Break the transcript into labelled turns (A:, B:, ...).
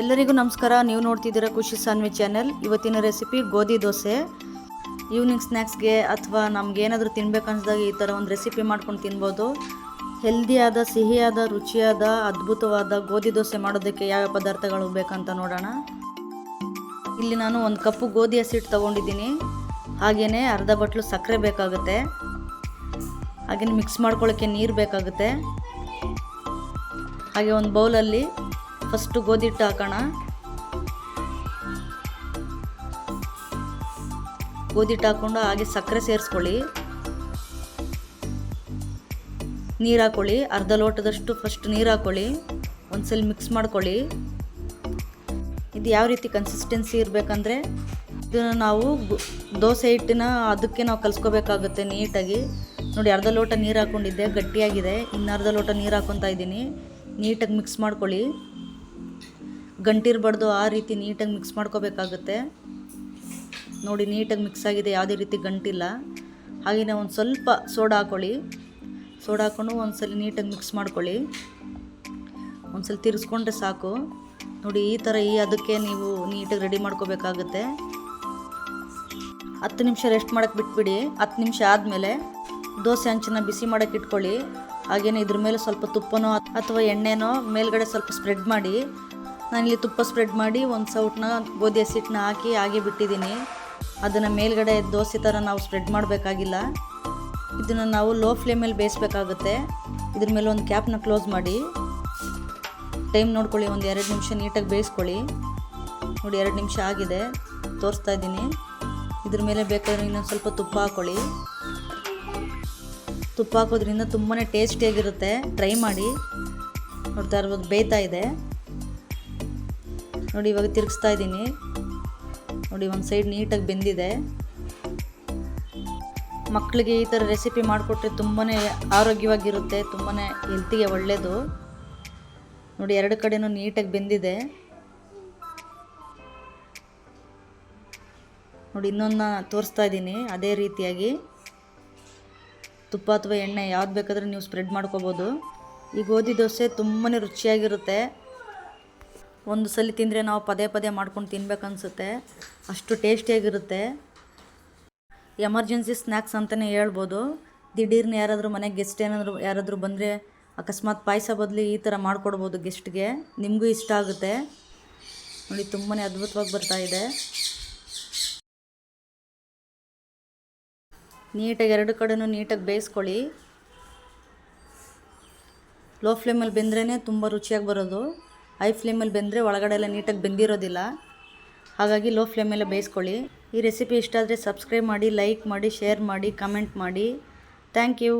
A: ಎಲ್ಲರಿಗೂ ನಮಸ್ಕಾರ. ನೀವು ನೋಡ್ತಿದ್ದೀರಾ ಖುಷಿ ಸಾನ್ವಿ ಚಾನೆಲ್ ಇವತ್ತಿನ ರೆಸಿಪಿ ಗೋಧಿ ದೋಸೆ. ಈವ್ನಿಂಗ್ ಸ್ನ್ಯಾಕ್ಸ್ಗೆ ಅಥವಾ ನಮ್ಗೆ ಏನಾದರೂ ತಿನ್ಬೇಕು ಅನ್ಸಿದಾಗ ಈ ಥರ ಒಂದು ರೆಸಿಪಿ ಮಾಡ್ಕೊಂಡು ತಿನ್ಬೋದು. ಹೆಲ್ದಿಯಾದ ಸಿಹಿಯಾದ, ರುಚಿಯಾದ, ಅದ್ಭುತವಾದ ಗೋಧಿ ದೋಸೆ ಮಾಡೋದಕ್ಕೆ ಯಾವ ಪದಾರ್ಥಗಳು ಬೇಕಂತ ನೋಡೋಣ. ಇಲ್ಲಿ ನಾನು ಒಂದು ಕಪ್ಪು ಗೋಧಿ ಹಸಿಟ್ಟು ತೊಗೊಂಡಿದ್ದೀನಿ. ಹಾಗೆಯೇ ಅರ್ಧ ಬಟ್ಲು ಸಕ್ಕರೆ ಬೇಕಾಗುತ್ತೆ. ಹಾಗೆಯೇ ಮಿಕ್ಸ್ ಮಾಡ್ಕೊಳ್ಳೋಕ್ಕೆ ನೀರು ಬೇಕಾಗುತ್ತೆ. ಹಾಗೆ ಒಂದು ಬೌಲಲ್ಲಿ ಫಸ್ಟು ಗೋಧಿ ಹಿಟ್ಟು ಹಾಕೋಣ. ಗೋಧಿ ಹಿಟ್ಟು ಹಾಕ್ಕೊಂಡು ಹಾಗೆ ಸಕ್ಕರೆ ಸೇರಿಸ್ಕೊಳ್ಳಿ. ನೀರು ಹಾಕ್ಕೊಳ್ಳಿ ಅರ್ಧ ಲೋಟದಷ್ಟು ಫಸ್ಟ್ ನೀರು ಹಾಕ್ಕೊಳ್ಳಿ ಒಂದ್ಸಲ ಮಿಕ್ಸ್ ಮಾಡ್ಕೊಳ್ಳಿ. ಇದು ಯಾವ ರೀತಿ ಕನ್ಸಿಸ್ಟೆನ್ಸಿ ಇರಬೇಕಂದ್ರೆ, ಇದನ್ನು ನಾವು ದೋಸೆ ಹಿಟ್ಟಿನ ಅದಕ್ಕೆ ನಾವು ಕಲಿಸ್ಕೋಬೇಕಾಗುತ್ತೆ ನೀಟಾಗಿ. ನೋಡಿ, ಅರ್ಧ ಲೋಟ ನೀರು ಹಾಕ್ಕೊಂಡಿದ್ದೆ ಗಟ್ಟಿಯಾಗಿದೆ. ಇನ್ನು ಅರ್ಧ ಲೋಟ ನೀರು ಹಾಕ್ಕೊತಾ ಇದ್ದೀನಿ. ನೀಟಾಗಿ ಮಿಕ್ಸ್ ಮಾಡ್ಕೊಳ್ಳಿ. ಗಂಟಿರಬಾರ್ದು ಆ ರೀತಿ ನೀಟಾಗಿ ಮಿಕ್ಸ್ ಮಾಡ್ಕೋಬೇಕಾಗುತ್ತೆ. ನೋಡಿ, ನೀಟಾಗಿ ಮಿಕ್ಸ್ ಆಗಿದೆ, ಯಾವುದೇ ರೀತಿ ಗಂಟಿಲ್ಲ. ಹಾಗೆಯೇ ಒಂದು ಸ್ವಲ್ಪ ಸೋಡಾ ಹಾಕ್ಕೊಳ್ಳಿ ಸೋಡಾ ಹಾಕ್ಕೊಂಡು ಒಂದ್ಸಲ ನೀಟಾಗಿ ಮಿಕ್ಸ್ ಮಾಡ್ಕೊಳ್ಳಿ. ಒಂದು ಸಲ ತಿರ್ಸ್ಕೊಂಡ್ರೆ ಸಾಕು. ನೋಡಿ, ಈ ಥರ ಈ ಅದಕ್ಕೆ ನೀವು ನೀಟಾಗಿ ರೆಡಿ ಮಾಡ್ಕೋಬೇಕಾಗುತ್ತೆ. ಹತ್ತು ನಿಮಿಷ ರೆಸ್ಟ್ ಮಾಡೋಕ್ಕೆ ಬಿಟ್ಬಿಡಿ. ಹತ್ತು ನಿಮಿಷ ಆದಮೇಲೆ ದೋಸೆ ಹಂಚನ್ನ ಬಿಸಿ ಮಾಡೋಕ್ಕೆ ಇಟ್ಕೊಳ್ಳಿ. ಹಾಗೆಯೇ ಇದ್ರ ಮೇಲೆ ಸ್ವಲ್ಪ ತುಪ್ಪನೋ ಅಥವಾ ಎಣ್ಣೆನೋ ಮೇಲ್ಗಡೆ ಸ್ವಲ್ಪ ಸ್ಪ್ರೆಡ್ ಮಾಡಿ. ನಾನಿಲ್ಲಿ ತುಪ್ಪ ಸ್ಪ್ರೆಡ್ ಮಾಡಿ ಒಂದು ಸೌಟ್ನ ಗೋಧಿ ಹಸಿಟ್ಟನ್ನ ಹಾಕಿ, ಹಾಗೆ ಬಿಟ್ಟಿದ್ದೀನಿ. ಅದನ್ನು ಮೇಲ್ಗಡೆ ದೋಸೆ ಥರ ನಾವು ಸ್ಪ್ರೆಡ್ ಮಾಡಬೇಕಾಗಿಲ್ಲ. ಇದನ್ನು ನಾವು ಲೋ ಫ್ಲೇಮಲ್ಲಿ ಬೇಯಿಸ್ಬೇಕಾಗುತ್ತೆ. ಇದ್ರ ಮೇಲೆ ಒಂದು ಕ್ಯಾಪ್ನ ಕ್ಲೋಸ್ ಮಾಡಿ. ಟೈಮ್ ನೋಡ್ಕೊಳ್ಳಿ, ಒಂದು ಎರಡು ನಿಮಿಷ ನೀಟಾಗಿ ಬೇಯಿಸ್ಕೊಳ್ಳಿ. ನೋಡಿ, ಎರಡು ನಿಮಿಷ ಆಗಿದೆ. ತೋರಿಸ್ತಾ ಇದ್ದೀನಿ. ಇದ್ರ ಮೇಲೆ ಬೇಕಾದ್ರೆ ಇನ್ನೊಂದು ಸ್ವಲ್ಪ ತುಪ್ಪ ಹಾಕ್ಕೊಳ್ಳಿ ತುಪ್ಪ ಹಾಕೋದ್ರಿಂದ ತುಂಬಾ ಟೇಸ್ಟಿಯಾಗಿರುತ್ತೆ ಟ್ರೈ ಮಾಡಿ. ನೋಡ್ತಾ ಇರ್ಬೋದು ಬೇಯ್ತಾ ಇದೆ. ನೋಡಿ, ಇವಾಗ ತಿರುಗಿಸ್ತಾ ಇದ್ದೀನಿ. ನೋಡಿ, ಒಂದು ಸೈಡ್ ನೀಟಾಗಿ ಬೆಂದಿದೆ. ಮಕ್ಕಳಿಗೆ ಈ ಥರ ರೆಸಿಪಿ ಮಾಡಿಕೊಟ್ರೆ ತುಂಬಾ ಆರೋಗ್ಯವಾಗಿರುತ್ತೆ ತುಂಬಾ ಹೆಲ್ತಿಗೆ ಒಳ್ಳೆಯದು ನೋಡಿ, ಎರಡು ಕಡೆನೂ ನೀಟಾಗಿ ಬೆಂದಿದೆ. ನೋಡಿ ಇನ್ನೊಂದು ತೋರಿಸ್ತಾ ಇದ್ದೀನಿ, ಅದೇ ರೀತಿಯಾಗಿ. ತುಪ್ಪ ಅಥವಾ ಎಣ್ಣೆ ಯಾವ್ದು ಬೇಕಾದರೂ ನೀವು ಸ್ಪ್ರೆಡ್ ಮಾಡ್ಕೋಬೋದು. ಈ ಗೋಧಿ ದೋಸೆ ತುಂಬಾ ರುಚಿಯಾಗಿರುತ್ತೆ. ಒಂದು ಸಲ ತಿಂದರೆ ನಾವು ಪದೇ ಪದೇ ಮಾಡ್ಕೊಂಡು ತಿನ್ಬೇಕನ್ಸುತ್ತೆ ಅಷ್ಟು ಟೇಸ್ಟಿಯಾಗಿರುತ್ತೆ. ಎಮರ್ಜೆನ್ಸಿ ಸ್ನ್ಯಾಕ್ಸ್ ಅಂತಲೇ ಹೇಳ್ಬೋದು. ದಿಢೀರ್ನ ಯಾರಾದರೂ ಮನೆಗೆ ಗೆಸ್ಟ್ ಏನಾದರೂ, ಯಾರಾದರೂ ಬಂದರೆ ಅಕಸ್ಮಾತ್ ಪಾಯಸ ಬದಲು ಈ ಥರ ಮಾಡಿಕೊಡ್ಬೋದು ಗೆಸ್ಟ್ಗೆ ನಿಮಗೂ ಇಷ್ಟ ಆಗುತ್ತೆ. ನೋಡಿ ತುಂಬಾ ಅದ್ಭುತವಾಗಿ ಬರ್ತಾ ಇದೆ. ನೀಟಾಗಿ ಎರಡು ಕಡೆನೂ ನೀಟಾಗಿ ಬೇಯಿಸ್ಕೊಳ್ಳಿ. ಲೋ ಫ್ಲೇಮಲ್ಲಿ ಬೆಂದ್ರೇ ತುಂಬ ರುಚಿಯಾಗಿ ಬರೋದು. ಹೈ ಫ್ಲೇಮಲ್ಲಿ ಬೆಂದರೆ ಒಳಗಡೆ ಎಲ್ಲ ನೀಟಾಗಿ ಬೆಂದಿರೋದಿಲ್ಲ. ಹಾಗಾಗಿ ಲೋ ಫ್ಲೇಮೆಲ್ಲ ಬೇಯಿಸ್ಕೊಳ್ಳಿ. ಈ ರೆಸಿಪಿ ಇಷ್ಟ ಆದರೆ ಸಬ್ಸ್ಕ್ರೈಬ್ ಮಾಡಿ ಲೈಕ್ ಮಾಡಿ ಶೇರ್ ಮಾಡಿ ಕಮೆಂಟ್ ಮಾಡಿ. Thank you